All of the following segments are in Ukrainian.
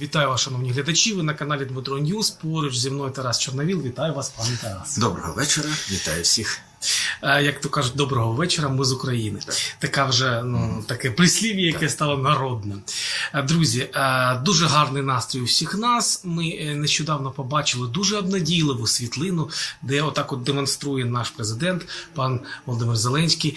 Вітаю вас, шановні глядачі. Ви на каналі Дмитро Ньюс. Поруч зі мною Тарас Чорновіл. Вітаю вас, пане Тарас. Доброго вечора, вітаю всіх. Е, Як то кажуть, доброго вечора. Ми з України. Така вже ну таке прислів'я, яке стало народним. Е, Друзі, е, дуже гарний настрій у всіх нас. Ми нещодавно побачили дуже обнадійливу світлину, де отак от демонструє наш президент, пан Володимир Зеленський,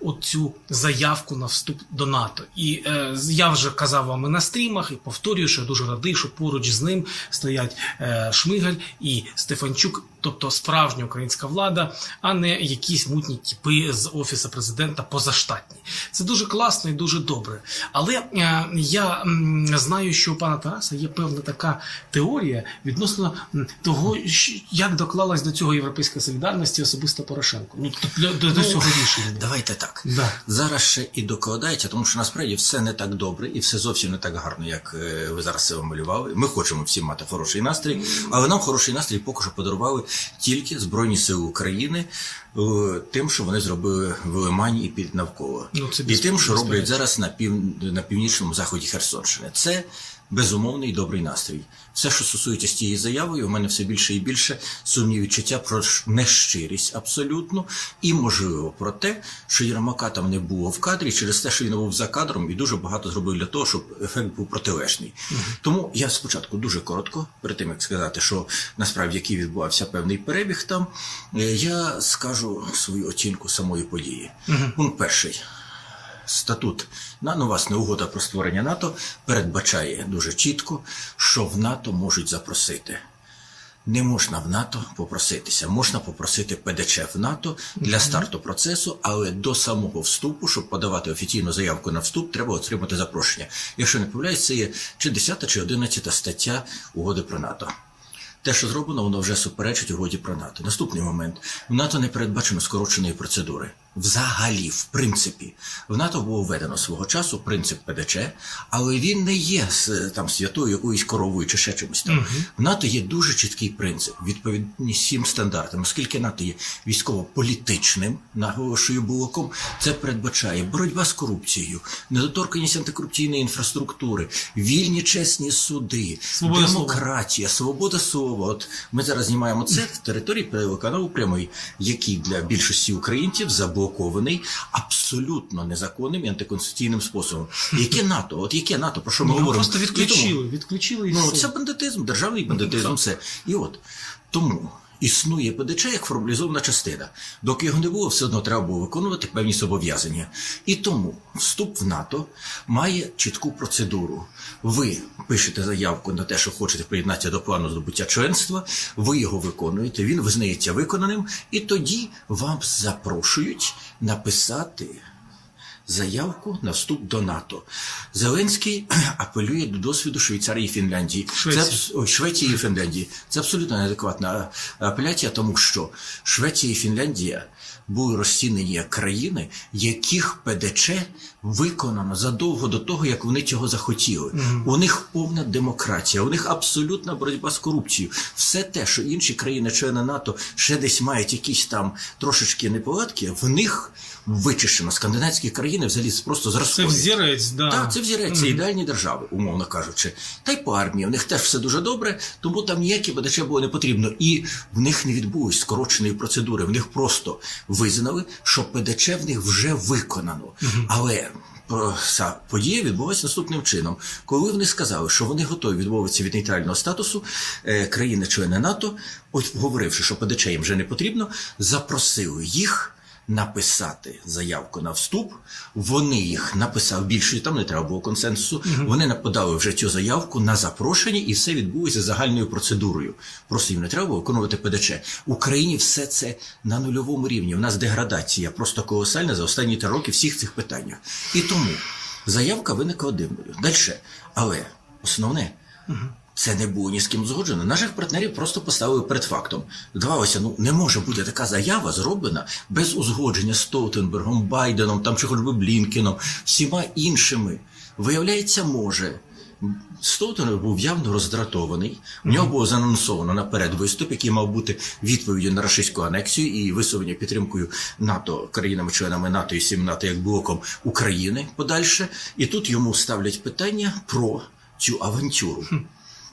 оцю заявку на вступ до НАТО. І я вже казав вам і на стрімах, і повторюю, що я дуже радий, що поруч з ним стоять Шмигаль і Стефанчук, тобто справжня українська влада, а не якісь мутні тіпи з офісу президента позаштатні. Це дуже класно і дуже добре. Але е, я знаю, що у пана Тараса є певна така теорія відносно того, як доклалась до цього європейська солідарності особисто Порошенко. Ну до, до, до цього рішення. Давайте так. Да. Зараз ще і докладається, тому що насправді все не так добре і все зовсім не так гарно, як е, ви зараз це малювали. Ми хочемо всі мати хороший настрій, але нам хороший настрій поки що подарували тільки Збройні Сили України тим, що вони зробили в Лимані і під навколо. Ну, це і тим, що роблять зараз на пів на північному заході Херсонщини. Це безумовний добрий настрій. Все, що стосується з тією заявою, у мене все більше і більше сумні відчуття про нещирість абсолютно, і можливо про те, що Єрмака там не було в кадрі через те, що він був за кадром і дуже багато зробив для того, щоб ефект був протилежний. Тому я спочатку дуже коротко, перед тим як сказати, що насправді який відбувався певний перебіг там, е, я скажу свою оцінку самої події. Пункт перший. Статут ну, власне угода про створення НАТО передбачає дуже чітко, що в НАТО можуть запросити. Не можна в НАТО попроситися, можна попросити ПДЧ в НАТО для старту процесу, але до самого вступу, щоб подавати офіційну заявку на вступ, треба отримати запрошення. Якщо не помиляюсь, це є чи 10 чи 11 стаття угоди про НАТО. Те, що зроблено, воно вже суперечить угоді про НАТО. Наступний момент в НАТО не передбачено скороченої процедури. Взагалі, в принципі, в НАТО було введено свого часу принцип ПДЧ, але він не є там святою якоюсь коровою чи ще чимось там. В НАТО є дуже чіткий принцип, відповідність всім стандартам. Оскільки НАТО є військово-політичним, наголошую блоком, це передбачає боротьба з корупцією, недоторканість антикорупційної інфраструктури, вільні чесні суди, Свобода слова. демократія, свобода слова. От ми зараз знімаємо це в території телеканалу прямий, який для більшості українців заблокований абсолютно незаконним і антиконституційним способом. Яке НАТО? От яке НАТО? Про що ми Ну, говоримо? просто І тому- відключили, відключили і Ну, все. це бандитизм, державний бандитизм, все. І от тому існує ПДЧ як формалізована частина. Доки його не було, все одно треба було виконувати певні зобов'язання. І тому вступ в НАТО має чітку процедуру. Ви пишете заявку на те, що хочете приєднатися до плану здобуття членства, ви його виконуєте, він визнається виконаним, і тоді вам запрошують написати заявку на вступ до НАТО. Зеленський апелює до досвіду Швейцарії і Фінляндії. Швеції. Це Швеції і Фінляндії. Це абсолютно неадекватна апеляція, тому що Швеція і Фінляндія були розцінені як країни, яких ПДЧ виконано задовго до того, як вони цього захотіли. У них повна демократія, у них абсолютна боротьба з корупцією. Все те, що інші країни-члени НАТО ще десь мають якісь там трошечки неполадки, в них вичищено. Скандинавські країни взагалі просто Це взірець, да. Так, це взірець, це ідеальні держави, умовно кажучи. Та й по армії, в них теж все дуже добре, тому там ніякі БДЧ було не потрібно. І в них не відбулось скороченої процедури. В них просто визнали, що ПДЧ в них вже виконано. Але про- ця подія відбулася наступним чином. Коли вони сказали, що вони готові відмовитися від нейтрального статусу е, країни-члени НАТО, говоривши, що ПДЧ їм вже не потрібно, запросили їх написати заявку на вступ. Вони їх написали більше, там не треба було консенсусу. Вони наподали вже цю заявку на запрошення, і все відбулося загальною процедурою. Просто їм не треба було виконувати ПДЧ. В Україні все це на нульовому рівні. У нас деградація просто колосальна за останні три роки всіх цих питаннях. І тому заявка виникла дивною. Далі. Але основне. Це не було ні з ким згоджено. Наших партнерів просто поставили перед фактом. Здавалося, ну не може бути така заява зроблена без узгодження з Столтенбергом, Байденом, там чи хоч би Блінкеном, всіма іншими. Виявляється, може. Столтон був явно роздратований. У нього було заанонсовано наперед виступ, який мав бути відповіддю на рашистську анексію і висловлення підтримкою НАТО країнами-членами НАТО і всім НАТО як блоком України подальше. І тут йому ставлять питання про цю авантюру.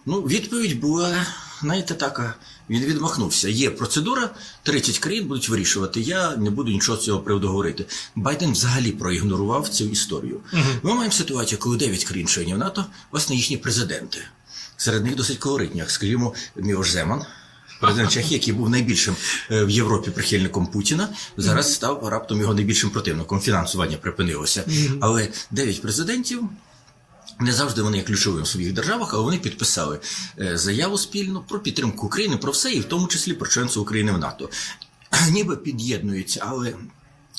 Ну, відповідь була, знаєте, така. Він відмахнувся. Є процедура, 30 країн будуть вирішувати. Я не буду нічого з цього приводу говорити. Байден взагалі проігнорував цю історію. Ми маємо ситуацію, коли 9 країн-членів НАТО, власне, їхні президенти. Серед них досить колоритні, скажімо, Міош Земан. Президент Чехії, який був найбільшим е, в Європі прихильником Путіна, зараз став раптом його найбільшим противником. Фінансування припинилося. Але дев'ять президентів не завжди вони є ключовим в своїх державах, але вони підписали е, заяву спільну про підтримку України, про все, і в тому числі про членство України в НАТО. Ніби під'єднуються, але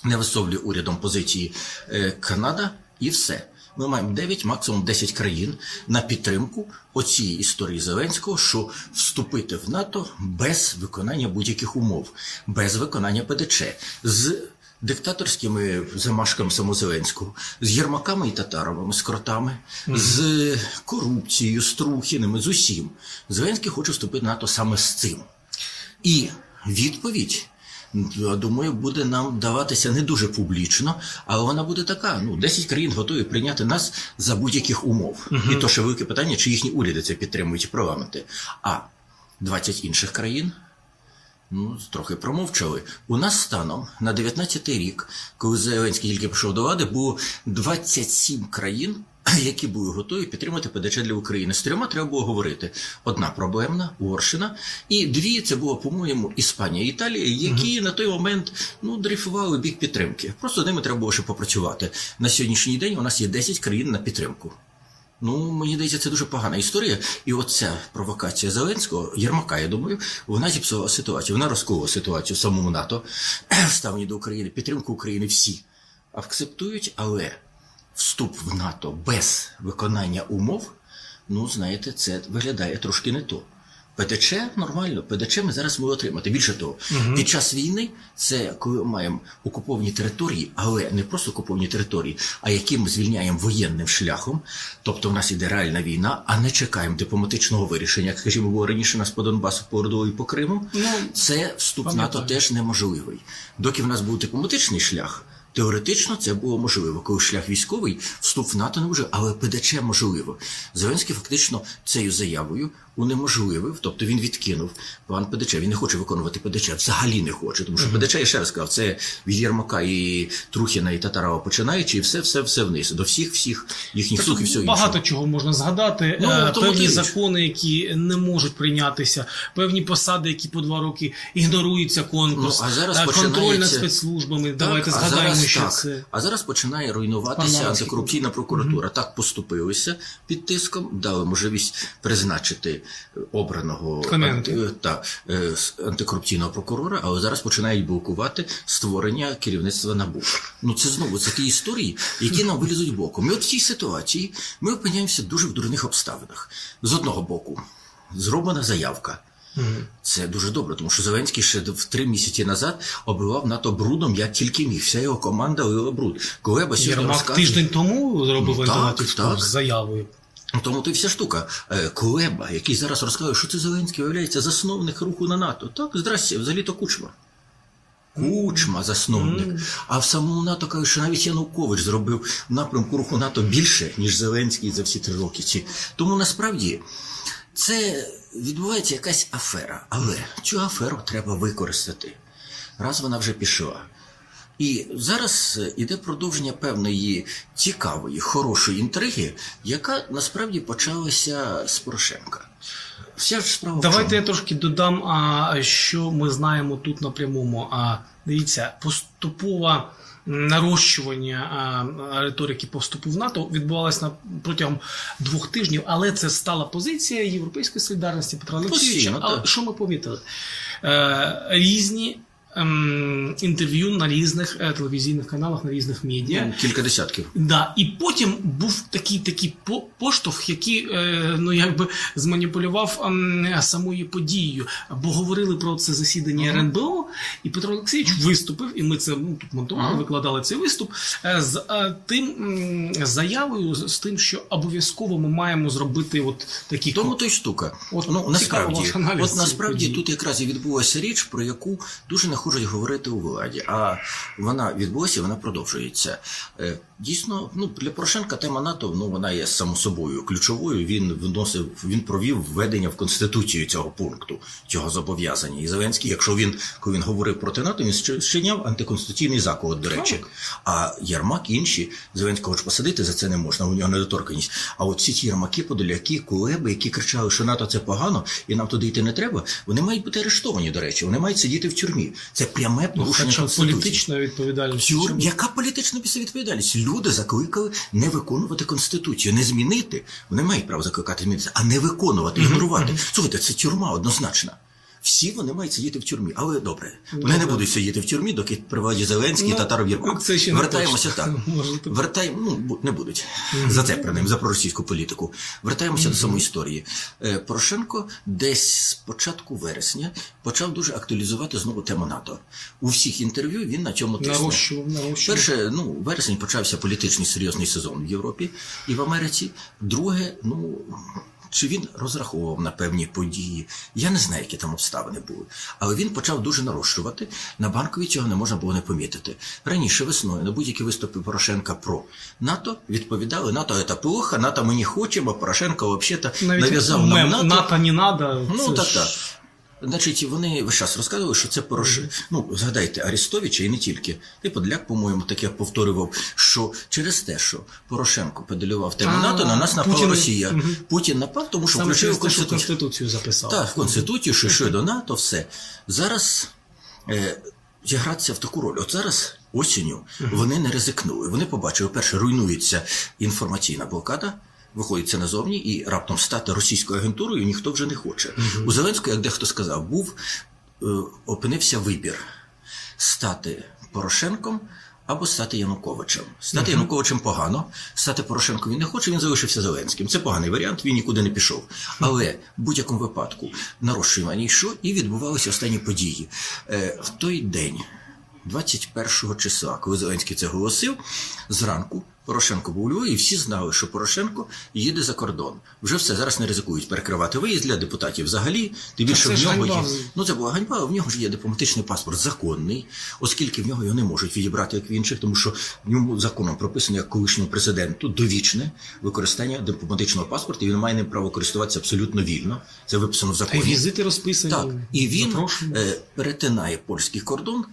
не висловлює урядом позиції е, Канада і все. Ми маємо 9, максимум 10 країн на підтримку оцієї історії Зеленського, що вступити в НАТО без виконання будь-яких умов, без виконання ПДЧ, з диктаторськими замашками самозеленського, з Єрмаками і татаровими, з кротами, з корупцією, з Трухіними, з усім. Зеленський хоче вступити в НАТО саме з цим. І відповідь. Я думаю, буде нам даватися не дуже публічно, але вона буде така: ну 10 країн готові прийняти нас за будь-яких умов. І то ще велике питання, чи їхні уряди це підтримують і парламенти. А 20 інших країн Ну, трохи промовчали. У нас станом на 19-й рік, коли Зеленський тільки прийшов до влади, було 27 країн, які були готові підтримати ПДЧ для України. З трьома треба було говорити. Одна проблемна, Угорщина, і дві це було, по-моєму, Іспанія і Італія, які на той момент ну, дрейфували бік підтримки. Просто з ними треба було ще попрацювати. На сьогоднішній день у нас є 10 країн на підтримку. Ну, мені здається, це дуже погана історія. І оця провокація Зеленського, Єрмака, я думаю, вона зіпсувала ситуацію. Вона розколола ситуацію в самому НАТО, ставлені до України, підтримку України всі акцептують, але вступ в НАТО без виконання умов, ну, знаєте, це виглядає трошки не то. ПДЧ нормально, ПДЧ ми зараз можемо отримати. Більше того, під час війни це коли ми маємо окуповані території, але не просто окуповані території, а які ми звільняємо воєнним шляхом. Тобто в нас іде реальна війна, а не чекаємо дипломатичного вирішення. Як скажімо, було раніше нас по Донбасу, по Ордову і по Криму. Ну, це вступ в НАТО теж неможливий. Доки в нас був дипломатичний шлях. Теоретично це було можливо, коли шлях військовий, вступ в НАТО неможливо, але ПДЧ можливо. Зеленський фактично цією заявою унеможливив, тобто він відкинув план ПДЧ. Він не хоче виконувати ПДЧ, взагалі не хоче. Тому що ПДЧ, я ще раз сказав, це від Єрмака і Трухіна і Татарова починаючи, і все, все, все вниз. До всіх, всіх їхніх слуг і всього Багато іншого. чого можна згадати. Ну, Е, певні закони, які не можуть прийнятися, певні посади, які по два роки ігнорується конкурс, Ну, а зараз е, контроль над спецслужбами. Давайте Так, а згадаємо, зараз що так. це. А зараз починає руйнуватися Парламентський антикорупційна прокуратура. Так поступилися під тиском, дали можливість призначити обраного анти- та, е, антикорупційного прокурора, але зараз починають блокувати створення керівництва НАБУ. Ну це знову ті історії, які нам вилізуть боком. І от в цій ситуації ми опиняємося дуже в дурних обставинах. З одного боку, зроблена заявка. Це дуже добре, тому що Зеленський ще в три місяці назад обливав НАТО брудом, як тільки міг. Вся його команда лила бруд. Сьогодні Єрмак розкаже... тиждень тому зробив Ну, так, так. заявою. Тому то й вся штука. Е, Кулеба, який зараз розказує, що це Зеленський виявляється засновник руху на НАТО. Так, здрасте, взагалі то кучма. Кучма засновник. А в самому НАТО кажуть, що навіть Янукович зробив напрямку руху НАТО більше, ніж Зеленський за всі три роки. ці. Тому насправді це відбувається якась афера. Але цю аферу треба використати. Раз вона вже пішла. І зараз е, іде продовження певної цікавої, хорошої інтриги, яка насправді почалася з Порошенка. Вся ж справа в Давайте я трошки додам, а, що ми знаємо тут на прямому. А, дивіться, поступове нарощування риторики по вступу в НАТО відбувалося на протягом двох тижнів, але це стала позиція Європейської солідарності Петра Олексійовича. Але що ми помітили? Е, різні інтерв'ю на різних е, телевізійних каналах, на різних медіа. Ну, Кілька десятків. Да, і потім був такий такий по- поштовх, який е, ну якби зманіпулював ем, самою подією. Бо говорили про це засідання РНБО, і Петро Олексійович виступив, і ми це ну, тут монтували, Ага. викладали цей виступ е, з тим заявою, з тим, що обов'язково ми маємо зробити от такі Тому то й штука. От ну, насправді, от насправді події. тут якраз і відбулася річ, про яку дуже не хочуть говорити у владі. А вона відбулася, вона продовжується. Дійсно, ну для Порошенка тема НАТО ну вона є само собою ключовою. Він вносив, він провів введення в конституцію цього пункту, цього зобов'язання. І Зеленський, якщо він коли він говорив проти НАТО, він ще- антиконституційний заклад, до речі. А Єрмак інші Зеленського ж посадити за це не можна, у нього недоторканість. А от всі ті Єрмаки, подоляки, кулеби, які кричали, що НАТО це погано і нам туди йти не треба, вони мають бути арештовані, до речі, вони мають сидіти в тюрмі. Це пряме порушення хоча конституції. політична відповідальність. Тюр... Яка політична після відповідальність? Люди закликали не виконувати конституцію, не змінити. Вони мають право закликати змінити, а не виконувати, ігнорувати. Слухайте, це тюрма однозначна. Всі вони мають сидіти в тюрмі, але добре, вони не будуть сидіти в тюрмі, доки при владі Зеленський, Ну, Татаров Єрмак. це ще не Вертаємося точно. так. Вертаємо, ну не будуть за це принаймні, за проросійську політику. Вертаємося до самої історії. Е, Порошенко десь з початку вересня почав дуже актуалізувати знову тему НАТО. У всіх інтерв'ю він на цьому нарощував. Перше, ну, вересень почався політичний серйозний сезон в Європі і в Америці. Друге, ну. Чи він розраховував на певні події? Я не знаю, які там обставини були. Але він почав дуже нарощувати. На банкові цього не можна було не помітити. Раніше весною на будь-які виступи Порошенка про НАТО відповідали НАТО це плохо, НАТО ми не хочемо. Порошенко взагалі нав'язав нам НАТО. НАТО не надо. Ну так, так. Значить, вони весь час розказували, що це Порош... Ну, згадайте Арестовича і не тільки. І Подляк, по-моєму, таке повторював, що через те, що Порошенко педалював тему НАТО, на нас напала Путін- Росія. Путін напав, тому що Саме включив через те, що Конституцію. Записав. Так, в Конституцію, що йшли до НАТО, все. Зараз е, зігратися в таку роль. От зараз осінню вони не ризикнули. Вони побачили, перше, руйнується інформаційна блокада. Виходить це назовні, і раптом стати російською агентурою ніхто вже не хоче. У Зеленського, як дехто сказав, був е, опинився вибір стати Порошенком або стати Януковичем. Стати Януковичем погано, стати Порошенком він не хоче, він залишився Зеленським. Це поганий варіант, він нікуди не пішов. Але в будь-якому випадку нарощування йшло і відбувалися останні події. Е, в той день. 21 числа, коли Зеленський це голосив, зранку Порошенко був у Львові, і всі знали, що Порошенко їде за кордон. Вже все зараз не ризикують перекривати виїзд для депутатів взагалі. Тим більше в нього є. Ну це була ганьба, в нього ж є дипломатичний паспорт законний, оскільки в нього його не можуть відібрати як в інших, тому що в ньому законом прописано як колишньому президенту довічне використання дипломатичного паспорту, і він має ним право користуватися абсолютно вільно. Це виписано в Та законі. візити розписані. Так, і він запрошені. е, перетинає польський кордон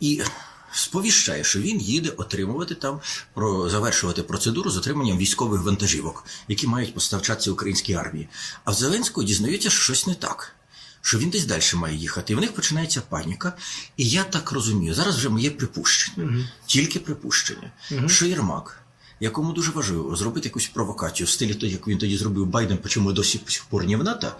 і сповіщає, що він їде отримувати там, про завершувати процедуру з отриманням військових вантажівок, які мають поставчатися українській армії. А в Зеленського дізнаються, що щось не так. Що він десь далі має їхати, і в них починається паніка. І я так розумію, зараз вже моє припущення, тільки припущення, що Єрмак, якому дуже важливо зробити якусь провокацію в стилі того, як він тоді зробив Байден, почому досі до сих пор не в НАТО,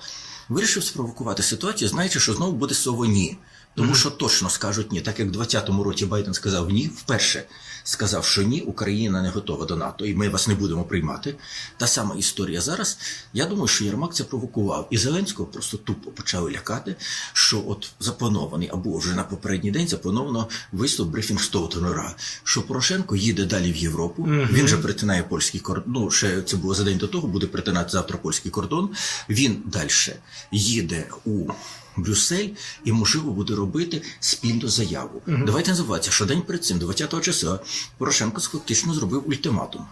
вирішив спровокувати ситуацію, знаючи, що знову буде слово ні. Тому що точно скажуть ні, так як в 20-му році Байден сказав ні, вперше сказав, що ні, Україна не готова до НАТО, і ми вас не будемо приймати. Та сама історія зараз. Я думаю, що Єрмак це провокував. І Зеленського просто тупо почали лякати, що от запланований, або вже на попередній день заплановано виступ брифінг Столтенера, що Порошенко їде далі в Європу. Він же перетинає польський кордон. Ну, ще це було за день до того, буде перетинати завтра польський кордон. Він далі їде у. Брюссель і можливо буде робити спільну заяву. Давайте не забуватися, що день перед цим, 20 числа, Порошенко фактично зробив ультиматум.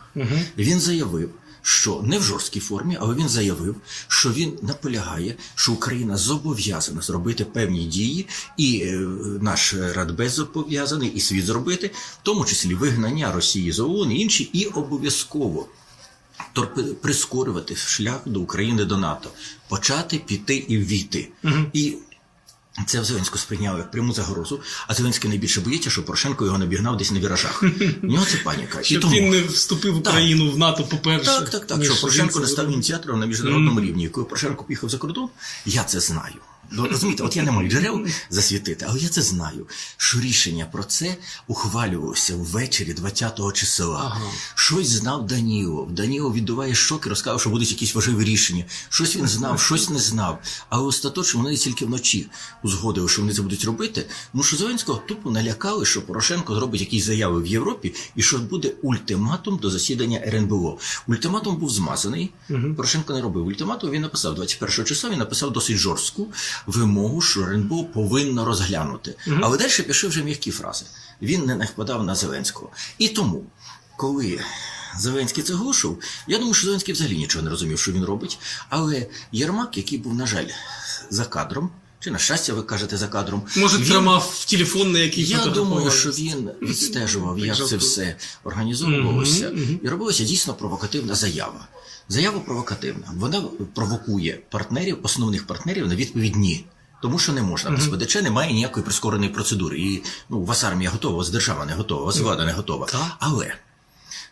Він заявив, що не в жорсткій формі, але він заявив, що він наполягає, що Україна зобов'язана зробити певні дії, і е, наш Радбез зобов'язаний, і світ зробити, в тому числі вигнання Росії з ООН і інші, і обов'язково прискорювати шлях до України до НАТО, почати піти і ввійти. І це в Зеленську сприйняли як пряму загрозу, а Зеленський найбільше боїться, що Порошенко його набігнав десь на віражах. У нього це паніка. І Щоб тому... він не вступив в Так. Україну в НАТО, по-перше. Так, так, так. ніж Що Порошенко не став ініціатором на міжнародному рівні. Коли Порошенко поїхав за кордон, я це знаю. Ну, розумієте, от я не можу джерел засвітити, але я це знаю. Що рішення про це ухвалювалося ввечері 20-го числа. Ага. Щось знав Данілов. Данілов віддуває шок і розказав, що будуть якісь важливі рішення. Щось він знав, щось не знав. Але остаточно вони тільки вночі узгодили, що вони це будуть робити. Ну що Зеленського тупо налякали, що Порошенко зробить якісь заяви в Європі, і що буде ультиматум до засідання РНБО. Ультиматум був змазаний. Порошенко не робив ультиматум. Він написав 21 числа. Він написав досить жорстку вимогу, що РНБО повинно розглянути. Але далі пішли вже м'які фрази. Він не нападав на Зеленського. І тому, коли Зеленський це глушив, я думаю, що Зеленський взагалі нічого не розумів, що він робить. Але Єрмак, який був, на жаль, за кадром, чи на щастя, ви кажете за кадром, Може, він- тримав телефон, на який я думаю, що він відстежував, як це все організовувалося, і робилася дійсно провокативна заява. Заява провокативна. Вона провокує партнерів, основних партнерів на відповідь ні. Тому що не можна без ПДЧ немає ніякої прискореної процедури. І ну, у вас армія готова, у вас держава не готова, у вас влада не готова. Але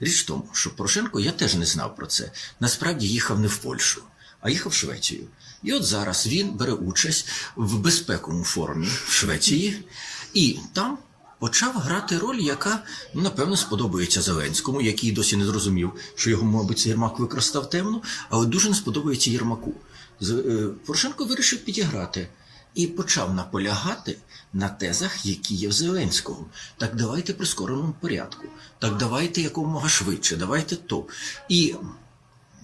річ в тому, що Порошенко я теж не знав про це. Насправді їхав не в Польщу, а їхав в Швецію. І от зараз він бере участь в безпековому форумі в Швеції, і там почав грати роль, яка ну, напевно сподобається Зеленському, який досі не зрозумів, що його, мабуть, Єрмак використав темно, але дуже не сподобається Єрмаку. Е, Порошенко вирішив підіграти. І почав наполягати на тезах, які є в Зеленського. Так давайте прискореному порядку. Так давайте якомога швидше, давайте то. І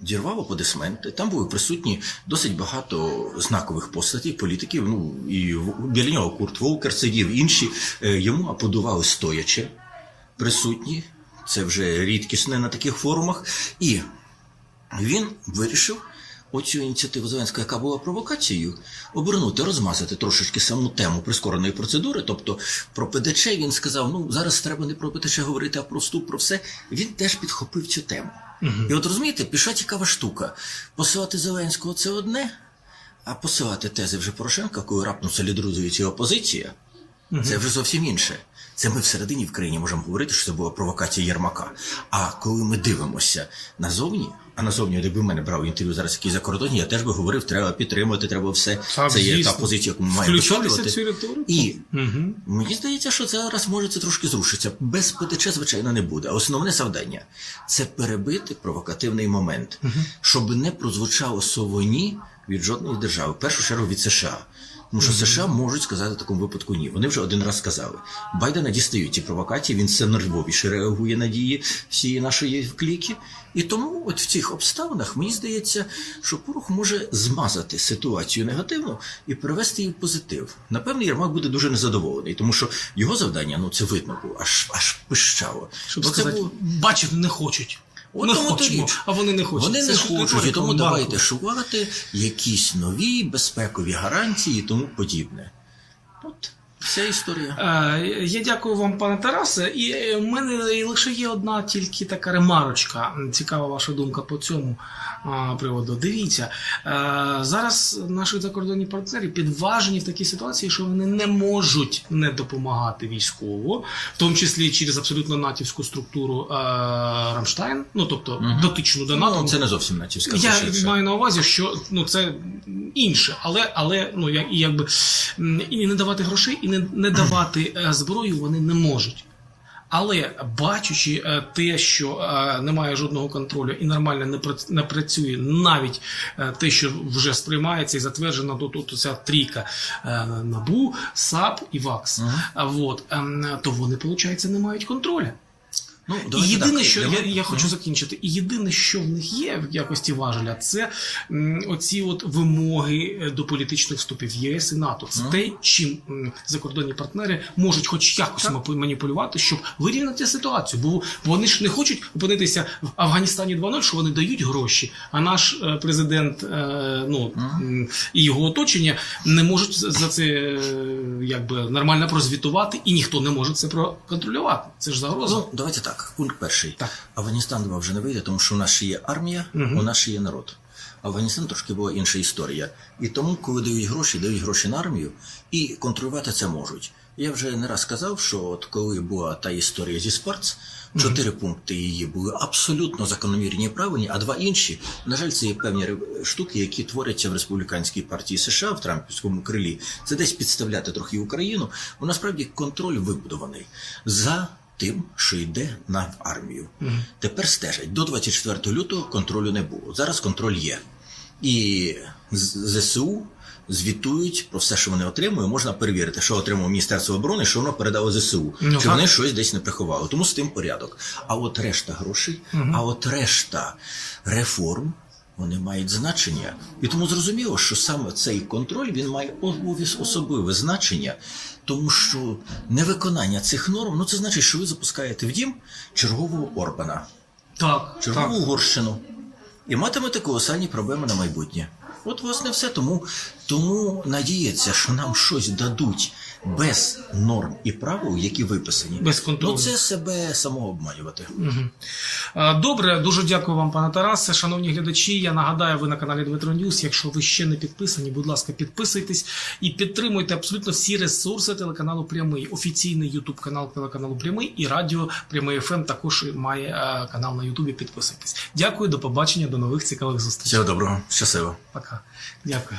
дірвав аплодисменти. Там були присутні досить багато знакових постатей, політиків. Ну і біля нього Курт Волкер сидів, інші е, йому аплодували стоячи, присутні. Це вже рідкісне на таких форумах. І він вирішив оцю ініціативу Зеленського, яка була провокацією, обернути, розмазати трошечки саму тему прискореної процедури. Тобто про ПДЧ він сказав: ну зараз треба не про ПДЧ говорити, а про вступ, про все. Він теж підхопив цю тему. І от розумієте, пішла цікава штука. Посилати Зеленського це одне, а посилати тези вже Порошенка, коли раптом солідаризується опозиція, це вже зовсім інше. Це ми всередині в країні можемо говорити, що це була провокація Єрмака. А коли ми дивимося назовні, а назовні, якби в мене брав інтерв'ю зараз який за кордоні, я теж би говорив, треба підтримати, треба все. Так, це є та позиція, яку ми маємо Включатися цю риторику. І Угу. Мені здається, що це зараз може це трошки зрушиться. Без ПТЧ, звичайно, не буде. А Основне завдання це перебити провокативний момент, щоб не прозвучало совоні від жодної держави, в першу чергу від США. Тому що США можуть сказати в такому випадку ні. Вони вже один раз сказали. Байдена дістають ці провокації, він все нервовіше реагує на дії всієї нашої кліки. І тому, от в цих обставинах, мені здається, що Порух може змазати ситуацію негативно і перевести її в позитив. Напевно, Єрмак буде дуже незадоволений, тому що його завдання, ну це видно було, аж аж пищало. Щоб сказати, було- бачите, не хочуть. От Ми тому хочемо, річ. а вони не хочуть. Вони Це не хочуть, і тому банку. давайте шукати якісь нові безпекові гарантії і тому подібне. От вся історія. Е, Я дякую вам, пане Тарасе. І е, в мене лише є одна тільки така ремарочка. Цікава ваша думка по цьому приводу. Дивіться, е, зараз наші закордонні партнери підважені в такій ситуації, що вони не можуть не допомагати військово, в тому числі через абсолютно натівську структуру е, Рамштайн, ну тобто Мгм. дотичну до НАТО. Ну, це не зовсім натівська Я ширше. маю на увазі, що ну це інше, але але ну як і якби і не давати грошей, і не, не давати е, зброю вони не можуть. Але бачучи е, те, що е, немає жодного контролю і нормально не пра- працює навіть е, те, що вже сприймається і затверджена до тут ця трійка набу, САП і ВАКС. Мгм. А от ем, то вони, виходить, не мають контролю. Ну, І єдине, так, що я, я хочу закінчити, і єдине, що в них є в якості важеля, це м, оці от вимоги е, до політичних вступів єС і НАТО. Це те, чим м, закордонні партнери можуть хоч якось мапу- маніпулювати, щоб вирівняти ситуацію. Бо вони ж не хочуть опинитися в Афганістані 2.0, що вони дають гроші, а наш е, президент е, ну, м, і його оточення не можуть за за це е, якби нормально прозвітувати, і ніхто не може це проконтролювати. Це ж загроза. Ну, давайте так. Пункт перший. Так. Афганістан 2 вже не вийде, тому що у нас ще є армія, Мгм. у нас ще є народ. Афганістан трошки була інша історія. І тому, коли дають гроші, дають гроші на армію, і контролювати це можуть. Я вже не раз казав, що от коли була та історія зі Спарц, чотири пункти її були абсолютно закономірні і правильні, а два інші, на жаль, це є певні штуки, які творяться в республіканській партії США в Трампівському крилі. Це десь підставляти трохи Україну. Бо насправді контроль вибудований за тим, що йде на армію. Тепер стежать до 24 лютого контролю не було. Зараз контроль є. І ЗСУ звітують про все, що вони отримують. Можна перевірити, що отримало Міністерство оборони, що воно передало ЗСУ. Ну, Чи так. вони щось десь не приховали. Тому з тим порядок. А от решта грошей, а от решта реформ. Вони мають значення, і тому зрозуміло, що саме цей контроль він має особливе значення, тому що невиконання цих норм, ну це значить, що ви запускаєте в дім чергового Орбана Так, чергову так. Угорщину і матимете колосальні проблеми на майбутнє. От, власне, все. Тому, тому надіється, що нам щось дадуть без норм і правил, які виписані. Без контролю. Ну, це себе самообманювати. Е, Добре, дуже дякую вам, пане Тарасе. Шановні глядачі, я нагадаю, ви на каналі Дмитро Ньюс. Якщо ви ще не підписані, будь ласка, підписуйтесь і підтримуйте абсолютно всі ресурси телеканалу Прямий. Офіційний Ютуб канал телеканалу Прямий і радіо Прямий ФМ також має е, канал на Ютубі. Підписуйтесь. Дякую, до побачення, до нових цікавих зустрічей. Всього доброго, щасливо. Пока. Дякую.